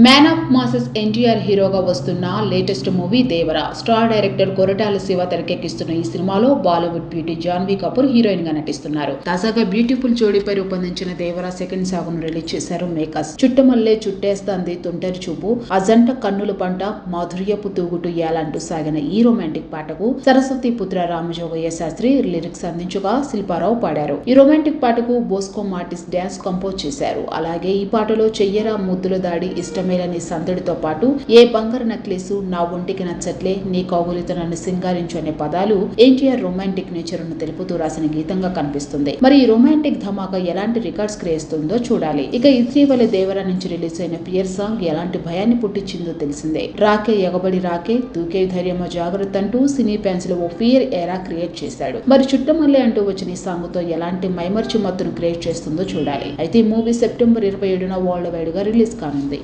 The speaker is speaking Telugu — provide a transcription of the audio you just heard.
మ్యాన్ ఆఫ్ మాసెస్ ఎన్టీఆర్ హీరోగా వస్తున్న latest movie Devara. Star director Koratala Siva తెరకెక్కిస్తున్న ఈ సినిమాలో బాలీవుడ్ బ్యూటీ జాన్వీ కపూర్ హీరోయిన్గా నటిస్తున్నారు. తాజాగా బ్యూటిఫుల్ జోడీపై రూపొందించిన దేవరా సెకండ్ సాగును రిలీజ్ చేశారు మేకర్స్. చుట్టమల్లే చుట్టేస్తాంది తుంటరి చూపు అజంట కన్నుల పంట మాధుర్యపు తూగుటు యాలంటూ సాగిన ఈ రొమాంటిక్ పాటకు సరస్వతి పుత్ర రామజోగయ్య శాస్త్రి లిరిక్స్ అందించగా శిల్పారావు పాడారు. ఈ రొమాంటిక్ పాటకు బోస్కో మార్టిస్ డ్యాన్స్ కంపోజ్ చేశారు. అలాగే ఈ పాటలో చెయ్యరా ముద్దుల దాడి ఇష్టం ఇష్టమేలని సందడితో పాటు ఏ బంగారు నక్లెసు నా ఒంటికి నచ్చట్లే నీ కౌగులితో నన్ను సింగారించు అనే పదాలు ఎన్టీఆర్ రొమాంటిక్ నేచర్ను తెలుపుతూ రాసిన గీతంగా కనిపిస్తుంది. మరి ఈ రొమాంటిక్ ధమాకా ఎలాంటి రికార్డ్స్ క్రియేస్తుందో చూడాలి. ఇక ఇటీవల దేవరా నుంచి రిలీజ్ అయిన పియర్ సాంగ్ ఎలాంటి భయాన్ని పుట్టించిందో తెలిసిందే. రాకే ఎగబడి రాకే దూకే ధైర్యమో జాగ్రత్త అంటూ సినీ ఫ్యాన్స్లో ఓ ఫియర్ ఎరా క్రియేట్ చేశాడు. మరి చుట్టమల్లే అంటూ వచ్చిన ఈ సాంగ్తో ఎలాంటి మైమర్చి మత్తును క్రియేట్ చేస్తుందో చూడాలి. అయితే ఈ మూవీ సెప్టెంబర్ ఇరవై ఏడున వరల్డ్ వైడ్గా రిలీజ్ కానుంది.